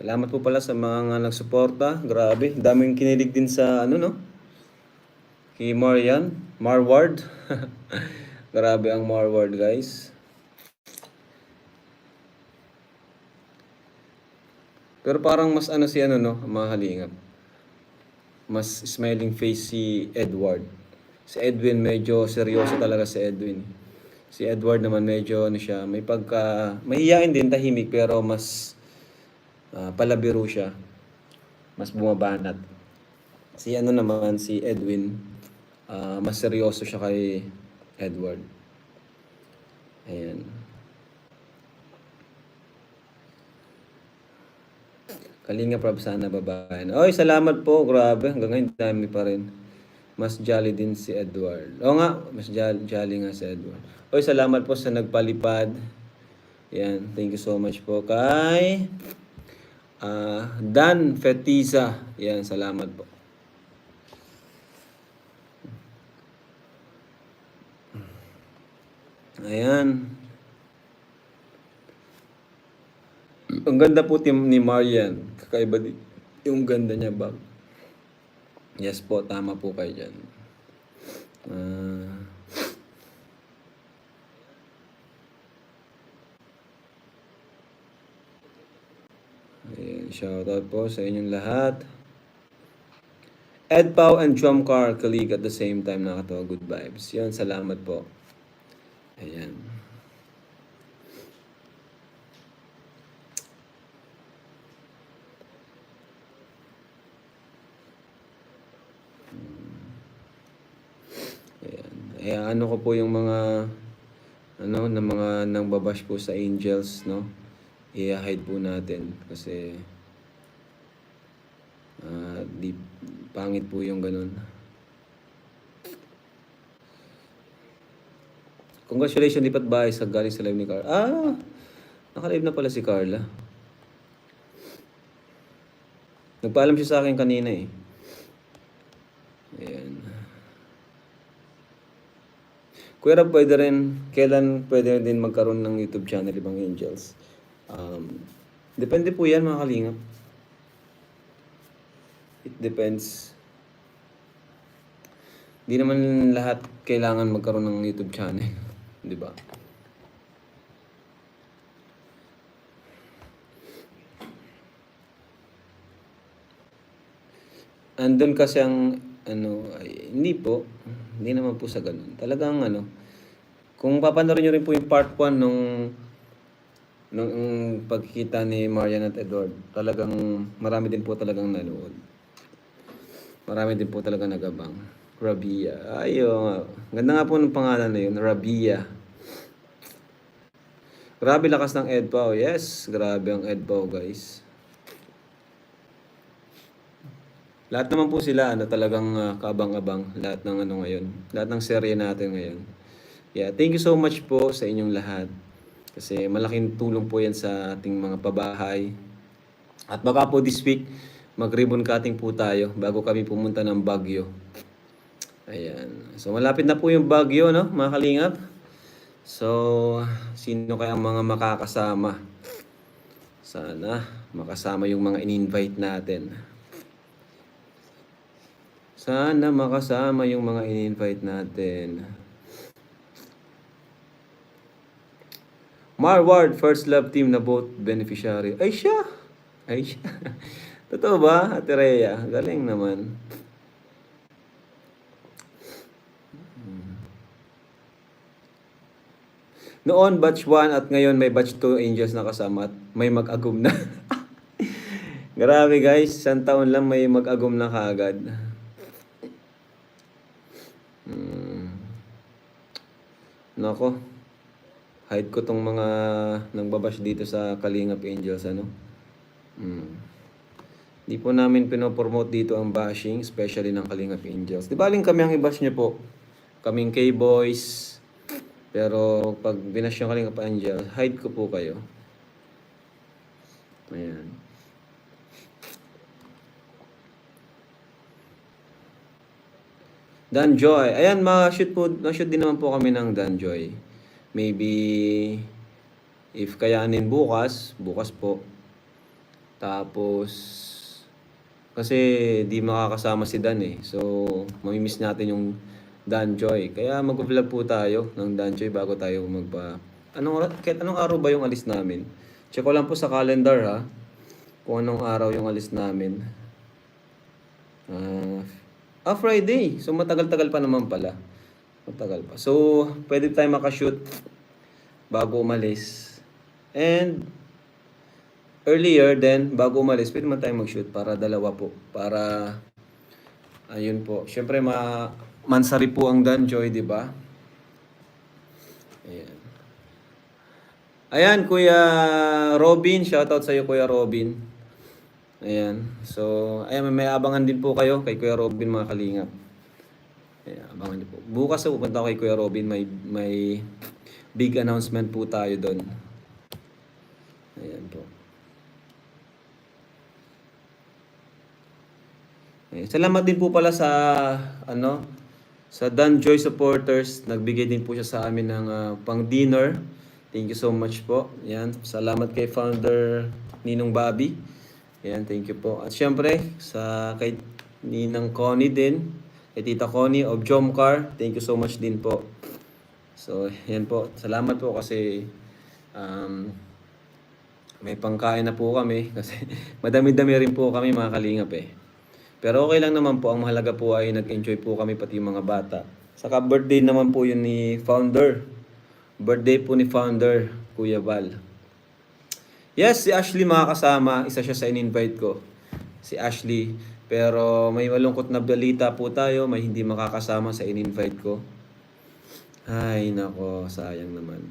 Salamat po pala sa mga nagsuporta. Grabe, daming kinilig din sa ano no. Kay Marian, Marward. Grabe ang Marward, guys. Pero parang mas ano si ano no, mga halingap. Mas smiling face si Edward. Si Edwin medyo seryoso talaga si Edwin. Si Edward naman medyo ano siya, may pagka mahihain din tahimik pero mas ah, palabiro siya. Mas bumabanat. Si ano naman si Edwin, ah, mas seryoso siya kay Edward. Ayan. Kalinga Prab sana babae. na. Oy, salamat po. Grabe. Hanggang ngayon dami pa rin. Mas jolly din si Edward. Oo nga, mas jolly, jolly nga si Edward. Oy, salamat po sa nagpalipad. Yan, thank you so much po kay ah, Dan Fetiza. Yan, salamat po. Ayan. Ang ganda po tim ni Marian. Kakaiba din yung ganda niya ba? Yes po, tama po kayo dyan. Ah. Ayan, shoutout po sa inyong lahat. Ed Pau and Drumcar Kalig at the same time nakatawa good vibes. Yan, salamat po. Ayan. Ayan. Eh, ano ko po yung mga ano na mga nang babash po sa angels, no? I-hide po natin kasi ah, di pangit po yung ganun. Congratulations, lipat bahay sa galing sa live ni Carla. Ah, nakalive na pala si Carla. Nagpaalam siya sa akin kanina eh. Ayan. Kuya Rab, pwede rin, kailan pwede din magkaroon ng YouTube channel ibang angels? Um, depende po yan mga kalingap. It depends. Di naman lahat kailangan magkaroon ng YouTube channel. Di ba? Andun kasi ang ano, ay, hindi po. Hindi naman po sa ganun. Talagang ano, kung papanoorin nyo rin po yung part 1 nung nung pagkikita ni Marian at Edward, talagang marami din po talagang nanood. Marami din po talaga nagabang. Rabia. Ayo, ganda nga po ng pangalan na yun, Rabia. Grabe lakas ng Edpao. Yes, grabe ang Edpao, guys. Lahat naman po sila ano talagang ah, kabang-abang lahat ng ano ngayon. Lahat ng serye natin ngayon. Yeah, thank you so much po sa inyong lahat. Kasi malaking tulong po 'yan sa ating mga pabahay. At baka po this week mag-ribbon cutting po tayo bago kami pumunta ng Baguio. Ayan. So malapit na po yung Baguio, no, mga kalingap. So, sino kaya ang mga makakasama? Sana makasama yung mga in-invite natin. Sana makasama yung mga in-invite natin. Marward, first love team na both beneficiary. Ay siya! Ay siya. Totoo ba, Ate Rhea? Galing naman. Noon, batch 1 at ngayon may batch 2 angels na kasama at may mag-agum na. Grabe guys, isang taon lang may mag-agum na kaagad. Hmm. Nako. Hide ko tong mga nangbabash dito sa Kalingap Angels, ano? Hmm. Di po namin pinopromote dito ang bashing, especially ng Kalingap Angels. Di baling kami ang i-bash niyo po. Kaming K-Boys. Pero pag binash yung Kalingap Angel, hide ko po kayo. Ayan. Dan Joy. Ayan, ma-shoot po, ma-shoot din naman po kami ng Dan Joy. Maybe, if kayanin bukas, bukas po, Tapos, kasi di makakasama si Dan eh. So, mamimiss natin yung Dan Joy. Kaya mag-vlog po tayo ng Dan Joy bago tayo magpa... Anong, kahit anong araw ba yung alis namin? Check ko lang po sa calendar ha. Kung anong araw yung alis namin. Ah, ah, Friday. So, matagal-tagal pa naman pala. Matagal pa. So, pwede tayo makashoot bago umalis. And, earlier then, bago umalis, pwede man tayo mag-shoot para dalawa po. Para, ayun po. Siyempre, ma mansari po ang Danjoy, di ba? Ayan. Ayan, Kuya Robin. Shoutout sa iyo, Kuya Robin. Ayan. So, ayan, may abangan din po kayo kay Kuya Robin, mga kalingap. Ayan, abangan niyo po. Bukas po pupunta ako kay Kuya Robin. May, may big announcement po tayo doon. Ayan po. Ayan. Salamat din po pala sa ano sa Dan Joy supporters. Nagbigay din po siya sa amin ng ah, pang dinner. Thank you so much po. Ayan. Salamat kay founder Ninong Bobby. Ayan, thank you po. At syempre, sa kay Ninang Connie din, kay Tita Connie of Jomcar, thank you so much din po. So, yan po. Salamat po kasi um, may pangkain na po kami kasi madami-dami rin po kami mga kalingap eh. Pero okay lang naman po. Ang mahalaga po ay nag-enjoy po kami pati yung mga bata. Saka birthday naman po yun ni founder. Birthday po ni founder, Kuya Val. Yes, si Ashley makakasama. Isa siya sa in-invite ko. Si Ashley. Pero may malungkot na balita po tayo. May hindi makakasama sa in-invite ko. Ay, nako. Sayang naman.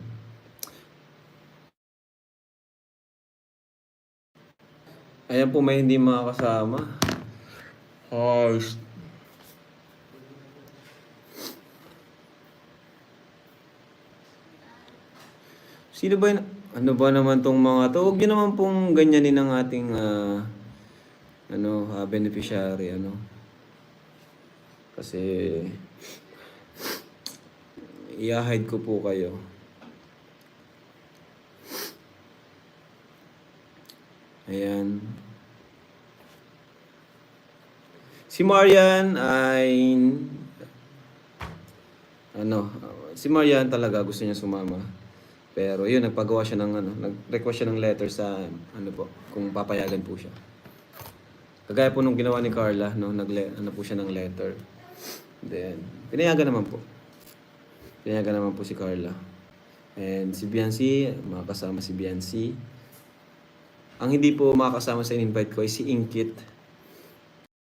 Ayan po may hindi makakasama. Ay, Sino ba yun? Ano ba naman tong mga to? Huwag naman pong ganyanin ang ating ah, ano, ah, beneficiary, ano. Kasi i-hide ko po kayo. Ayan. Si Marian ay ano, si Marian talaga gusto niya sumama. Pero yun, nagpagawa siya ng ano, nag-request siya ng letter sa ano po, kung papayagan po siya. Kagaya po nung ginawa ni Carla, no, nagle ano po siya ng letter. Then, pinayagan naman po. Pinayagan naman po si Carla. And si Biancy, makakasama si Biancy. Ang hindi po makakasama sa invite ko ay si Inkit.